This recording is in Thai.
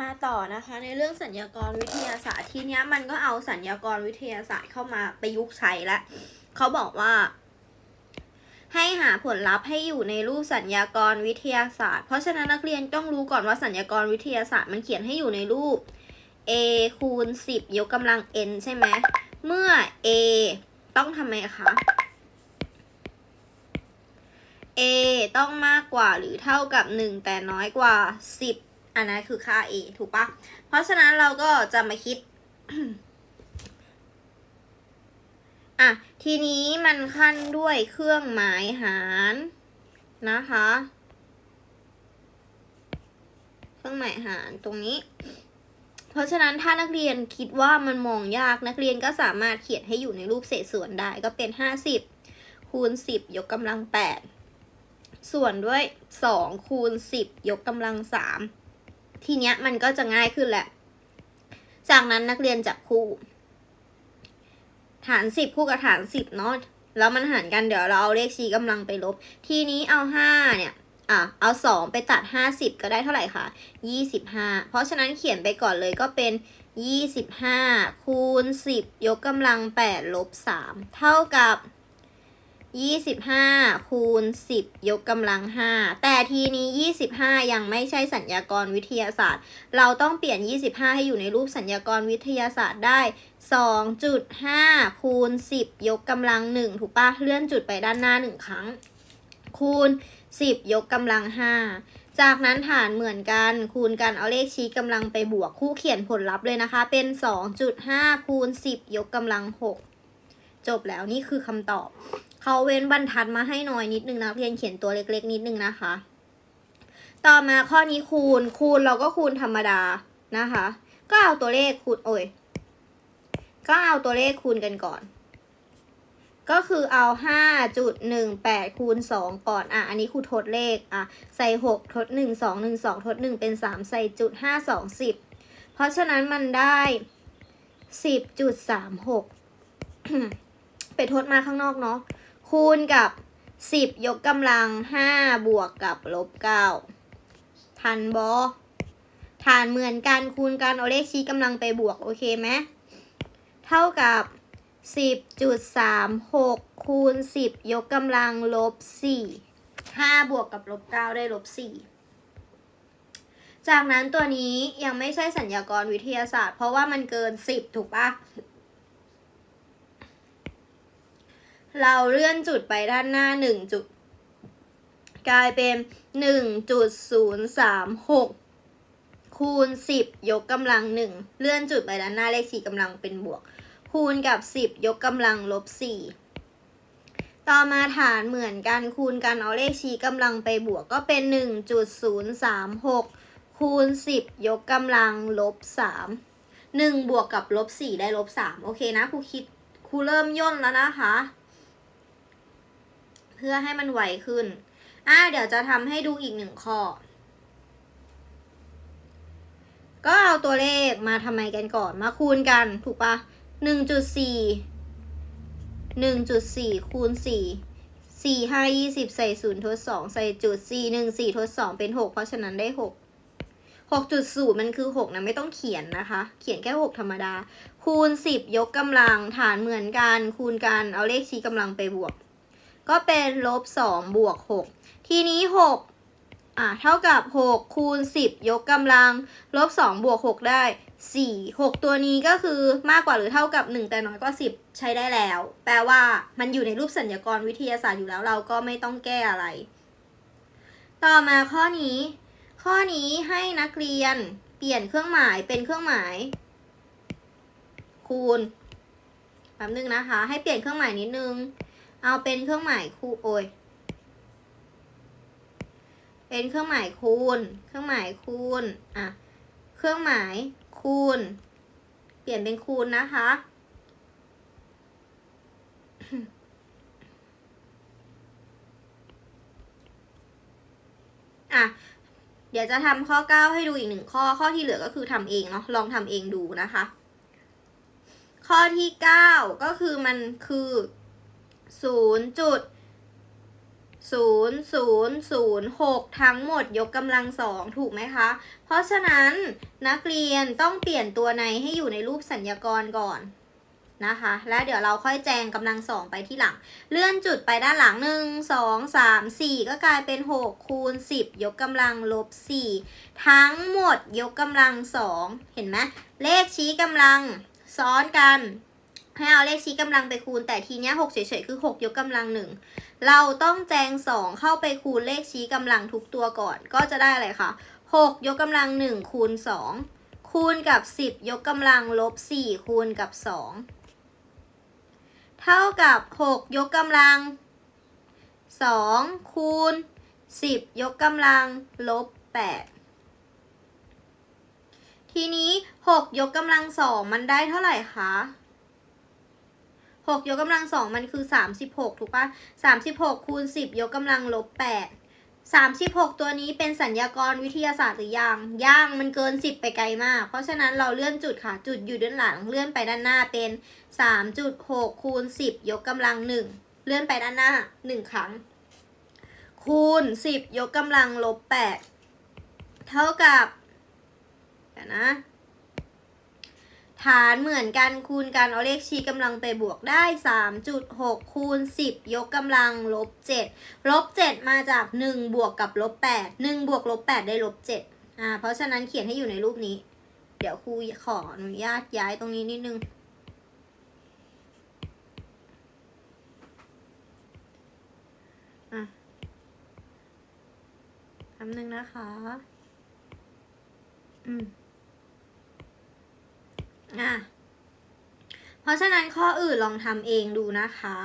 มาต่อนะคะในเรื่องสัญญากรวิทยาศาสตร์ทีเนี้ยมันก็เอาสัญญากรวิทยาศาสตร์เข้ามาประยุกต์ใช้แล้วเขาบอกว่า ให้หาผลลัพธ์ให้อยู่ในรูปสัญญากรวิทยาศาสตร์ เพราะฉะนั้นนักเรียนต้องรู้ก่อนว่าสัญญากรวิทยาศาสตร์มันเขียนให้อยู่ในรูป a คูณ 10 ยกกำลัง n ใช่ไหมเมื่อ a ต้องทำไมคะ a ต้องมากกว่าหรือเท่ากับ 1 แต่น้อยกว่า 10 อันนั้นคือค่า a ถูกปะเพราะฉะนั้นเราก็จะมาคิด อะ ทีนี้มันขั้นด้วยเครื่องหมายหารนะคะ เครื่องหมายหารตรงนี้ เพราะฉะนั้นถ้านักเรียนคิดว่ามันมองยากนักเรียนก็สามารถเขียนให้อยู่ในรูปเศษส่วนได้ก็เป็น50คูณ10ยกกำลัง8ส่วนด้วย2คูณ10ยกกำลัง3 ทีเนี้ยมันก็จะง่ายขึ้นแหละ จากนั้นนักเรียนจับคู่ ฐาน10คู่กับฐาน10เนาะแล้วมันหารกันเดี๋ยวเราเอาเลขชี้กำลังไปลบ ทีนี้เอา5เนี่ยอะเอา2ไปตัด50ก็ได้เท่าไหร่คะ25เพราะฉะนั้นเขียนไปก่อนเลยก็เป็น25คูณ10ยกกำลัง8ลบ3เท่ากับ 25 คูณ 10 ยกกำลัง 5 แต่ทีนี้ 25 ยังไม่ใช่สัญญากรวิทยาศาสตร์ เราต้องเปลี่ยน 25 ให้อยู่ในรูปสัญญากรวิทยาศาสตร์ได้ 2.5 คูณ 10 ยกกำลัง 1 ถูกปะเลื่อนจุดไปด้านหน้า 1 ครั้ง คูณ 10 ยกกำลัง 5 จากนั้นฐานเหมือนกัน คูณกันเอาเลขชี้กำลังไปบวกคู่เขียนผลลัพธ์เลยนะคะ เป็น 2.5 คูณ 10 ยกกำลัง 6 จบแล้วนี่คือคำตอบ เขาเว้นบรรทัดมาให้หน้อยนิดนึงนะเรียนเขียนตัวเล็กๆ นิดนึงนะคะ ต่อมาข้อนี้คูณ คูณเราก็คูณธรรมดานะคะ ก็เอาตัวเลขคูณโอ้ยก็เอาตัวเลขคูณกันก่อน ก็คือเอา 5.18 คูณ 2 ก่อน อะ อันนี้ครูทดเลข อะ ใส่ 6 ทด 1 2 1 2 ทด 1 เป็น 3 ใส่จุด 5 2 10 เพราะฉะนั้นมันได้ 10.36 ไปทดมาข้างนอกเนาะ คูณกับ10ยกกำลัง5บวกกับลบ9ทันบอฐานเหมือนกันคูณกันเอาเลขชี้กำลังไปบวก โอเคไหมเท่ากับ 10.36 คูณ 10 ยกกำลังลบ 4 5 บวกกับลบ 9 ได้ลบ 4 จากนั้นตัวนี้ยังไม่ใช่สัญญากรวิทยาศาสตร์ เพราะว่ามันเกิน 10 ถูกปะ เราเลื่อนจุดไปด้านหน้า1จุด กลายเป็น1.036คูณ10ยกกำลัง1เลื่อนจุดไปด้านหน้าเลข4กำลังเป็นบวก คูณกับ10ยกกำลังลบ4ต่อมาฐานเหมือนกันคูณกันเอาเลขชี้กำลังไปบวกก็เป็น 1.036 คูณ 10 ยกกำลังลบ 3 1 บวกกับลบ 4 ได้ลบ 3 โอเคนะครูคิดครูเริ่มย่นแล้วนะคะ พื่อให้มันไวขึ้น อ่าเดี๋ยวจะทำให้ดูอีกหนึ่งข้อ ก็เอาตัวเลขมาทำไมกันก่อนมาคูณกันถูกปะหนึ่งจุดสี่หนึ่งจุดสี่คูณสี่สี่ห้ายี่สิบใส่ศูนย์ทดสองใส่จุดสี่หนึ่งสี่ทดสองเป็นหกเพราะฉะนั้นได้หกหกจุดศูนย์มันคือหกนะไม่ต้องเขียนนะคะ เขียนแค่หกธรรมดา คูณสิบยกกำลังฐานเหมือนกัน คูณกันเอาเลขชี้กำลังไปบวก ก็เป็นลบสองบวกหกทีนี้หกอะเท่ากับหกคูณสิบยกกำลัง ลบสองบวกหกได้สี่หกตัวนี้ก็คือมากกว่าหรือเท่ากับหนึ่งแต่น้อยกว่าสิบใช้ได้แล้ว แปลว่ามันอยู่ในรูปสัญญากรวิทยาศาสตร์อยู่แล้วเราก็ไม่ต้องแก้อะไร ต่อมาข้อนี้ ข้อนี้ให้นักเรียนเปลี่ยนเครื่องหมายเป็นเครื่องหมาย คูณแป๊บนึงนะคะ ให้เปลี่ยนเครื่องหมายนิดนึง เอาเป็นเครื่องหมายคูณโอ้ยเป็นเครื่องหมายคูณ เครื่องหมายคูณ อะ เครื่องหมายคูณ เปลี่ยนเป็นคูณนะคะ อะ เดี๋ยวจะทำข้อ 9 ให้ดูอีกหนึ่งข้อ ข้อที่เหลือก็คือทำเองเนาะ ลองทำเองดูนะคะ ข้อที่ 9 ก็คือมันคือ 0จุดศูนย์ศูนย์ศูนย์หกทั้งหมดยกกำลังสองถูกไหมคะ เพราะฉะนั้นนักเรียนต้องเปลี่ยนตัวในให้อยู่ในรูปสัญญากรก่อนนะคะ แล้วเดี๋ยวเราค่อยแจงกำลังสองไปที่หลัง เลื่อนจุดไปด้านหลังหนึ่งสองสามสี่ก็กลายเป็นหกคูณสิบยกกำลังลบสี่ทั้งหมดยกกำลังสองเห็นไหมเลขชี้กำลังซ้อนกัน ให้เอาเลขชี้กำลังไปคูณ แต่ทีเนี้ยหกเฉยๆคือหกยกกำลังหนึ่งเราต้องแจงสองเข้าไปคูณเลขชี้กำลังทุกตัวก่อน ก็จะได้อะไรคะหกยกกำลังหนึ่งคูณสองคูณกับสิบยกกำลังลบสี่คูณกับสองเท่ากับหกยกกำลังสองคูณสิบยกกำลังลบแปดทีนี้หกยกกำลังสองมันได้เท่าไหร่คะ หกยกกำลังสองมันคือสามสิบหกถูกปะสามสิบหกคูณสิบยกกำลังลบแปดสามสิบหกตัวนี้เป็นสัญญากรวิทยาศาสตร์หรือยังย่างมันเกินสิบไปไกลมาก เพราะฉะนั้นเราเลื่อนจุดค่ะ จุดอยู่ด้านหลังเลื่อนไปด้านหน้าเป็นสามจุดหกคูณสิบยกกำลังหนึ่งเลื่อนไปด้านหน้าหนึ่งครั้ง คูณสิบยกกำลังลบแปดเท่ากับเดี๋ยวนะ ฐานเหมือนกันคูณกันเอาเลขชี้กำลังไปบวกได้ 3.6 คูณ 10 ยกกำลังลบ 7 ลบ 7 มาจาก 1 บวกกับลบ 8 1 บวกลบ 8 ได้ลบ 7 อ่า เพราะฉะนั้นเขียนให้อยู่ในรูปนี้ เดี๋ยวครูขออนุญาตย้ายตรงนี้นิดนึง อะคำหนึ่งนะคะ อืม อะเพราะฉะนั้นข้ออื่นลองทำเองดูนะคะ